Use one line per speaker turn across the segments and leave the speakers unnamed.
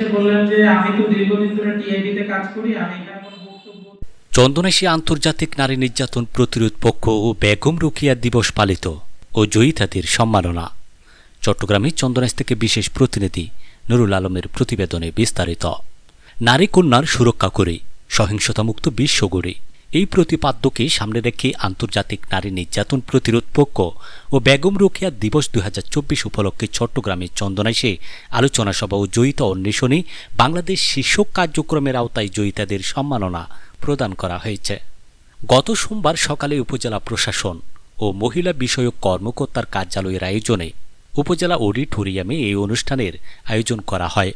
এসে বললেন যে, আমি তো দীর্ঘদিন ধরে টিআইবিতে কাজ করি, আমি
আন্তর্জাতিক নারী নির্যাতন প্রতিরোধ পক্ষ ও বেগম রুকিয়া দিবস পালিত ও জয়িতাদের সম্মাননা। চট্টগ্রামের চন্দনেশ থেকে বিশেষ প্রতিনিধি নুরুল আলমের প্রতিবেদনে বিস্তারিত। নারী কন্যার সুরক্ষা করে, সহিংসতামুক্ত বিশ্ব গড়ে। এই প্রতিপাদ্যকে সামনে রেখে আন্তর্জাতিক নারী নির্যাতন প্রতিরোধ পক্ষ ও বেগম রোকেয়া দিবস দু হাজার চব্বিশ উপলক্ষে চট্টগ্রামের চন্দনাইশে আলোচনা সভা ও জয়িতা অন্বেষণে বাংলাদেশ শীর্ষক কার্যক্রমের আওতায় জয়িতাদের সম্মাননা প্রদান করা হয়েছে। গত সোমবার সকালে উপজেলা প্রশাসন ও মহিলা বিষয়ক কর্মকর্তার কার্যালয়ের আয়োজনে উপজেলা অডিটোরিয়ামে এই অনুষ্ঠানের আয়োজন করা হয়।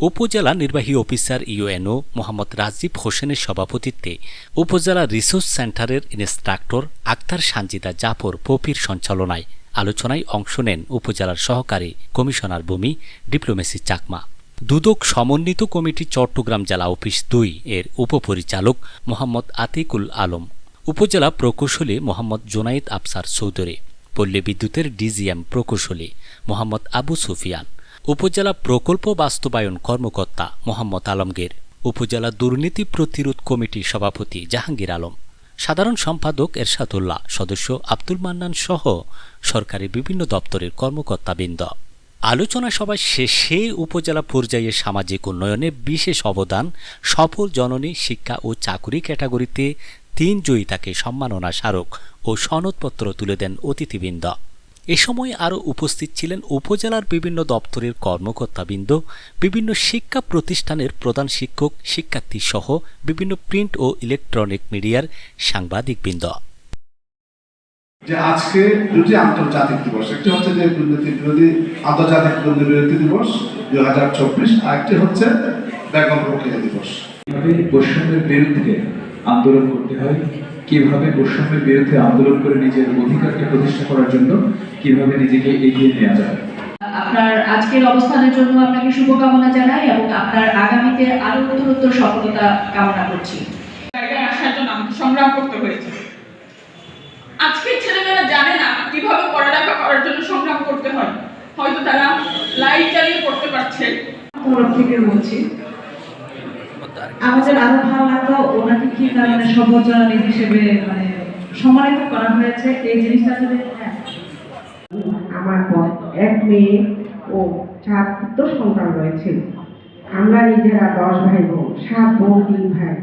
উপজেলা নির্বাহী অফিসার ইউএনও মোহাম্মদ রাজীব হোসেনের সভাপতিত্বে উপজেলা রিসোর্স সেন্টারের ইন্সট্রাক্টর আক্তার সানজিদা জাফর পপির সঞ্চালনায় আলোচনায় অংশ নেন উপজেলার সহকারী কমিশনার ভূমি ডিপ্লোমেসি চাকমা। দুদক সমন্বিত কমিটি চট্টগ্রাম জেলা অফিস দুই এর উপপরিচালক মোহাম্মদ আতিকুল আলম। উপজেলা প্রকৌশলী মোহাম্মদ জোনায়েদ আফসার চৌধুরী। পল্লী বিদ্যুতের ডিজিএম প্রকৌশলী মোহাম্মদ আবু সুফিয়ান। উপজেলা প্রকল্প বাস্তবায়ন কর্মকর্তা মোহাম্মদ আলমগীর, উপজেলা দুর্নীতি প্রতিরোধ কমিটির সভাপতি জাহাঙ্গীর আলম, সাধারণ সম্পাদক এরশাদুল্লাহ, সদস্য আব্দুল মান্নান সহ সরকারি বিভিন্ন দপ্তরের কর্মকর্তাবৃন্দ। আলোচনা সভা শেষে উপজেলা পর্যায়ে সামাজিক উন্নয়নে বিশেষ অবদান, সফল জননী, শিক্ষা ও চাকুরি ক্যাটাগরিতে তিন জয়িতাকে সম্মাননা স্মারক ও সনদপত্র তুলে দেন অতিথিবৃন্দ। এ সময় আরও উপস্থিত ছিলেন উপজেলার বিভিন্ন দপ্তরের কর্মকর্তাবৃন্দ বিভিন্ন শিক্ষা প্রতিষ্ঠানের প্রধান শিক্ষক শিক্ষার্থী সহ বিভিন্ন প্রিন্ট ও ইলেকট্রনিক মিডিয়ার সাংবাদিকবৃন্দ।
যে আজকে দুটি আন্তর্জাতিক দিবস একটি হচ্ছে যে দুর্নীতি বিরোধী আন্তর্জাতিক দুর্নীতি বিরোধী দিবস দুই হাজার চব্বিশ আর একটি হচ্ছে বেগম রোকেয়া দিবস।
বৈষম্যের বিরুদ্ধে আন্দোলন করতে হয়। কীভাবে বৈষম্যের বিরুদ্ধে আন্দোলন করে নিজের অধিকারকে প্রতিষ্ঠা করার জন্য কীভাবে নিজেকে এগিয়ে নেওয়া যায়?
আপনার আজকের অবস্থানের জন্য আপনাকে শুভকামনা জানাই এবং আপনার আগামীতে আরও উত্তরোত্তর সফলতা কামনা করছি।
জায়গায় আসার জন্য আমাকে সংগ্রাম করতে হয়েছে। আজকের ছেলেমেয়েরা জানে না কীভাবে পড়ালেখা করার জন্য সংগ্রাম করতে হয়। হয়তো তারা লাইট জ্বালিয়ে পড়তে পারছে।
তরফ থেকে বলছি আমাদের আরও ভালো লাগল ওনাকে কি কারণে সর্বজনীন হিসেবে মানে সম্মানিত করা হয়েছে, এই জিনিসটা যদি হ্যাঁ।
আমার পর এক মেয়ে ও চার পুত্র সন্তান রয়েছে। আমরা নিজেরা দশ ভাই বোন, সাত বোন, তিন ভাই।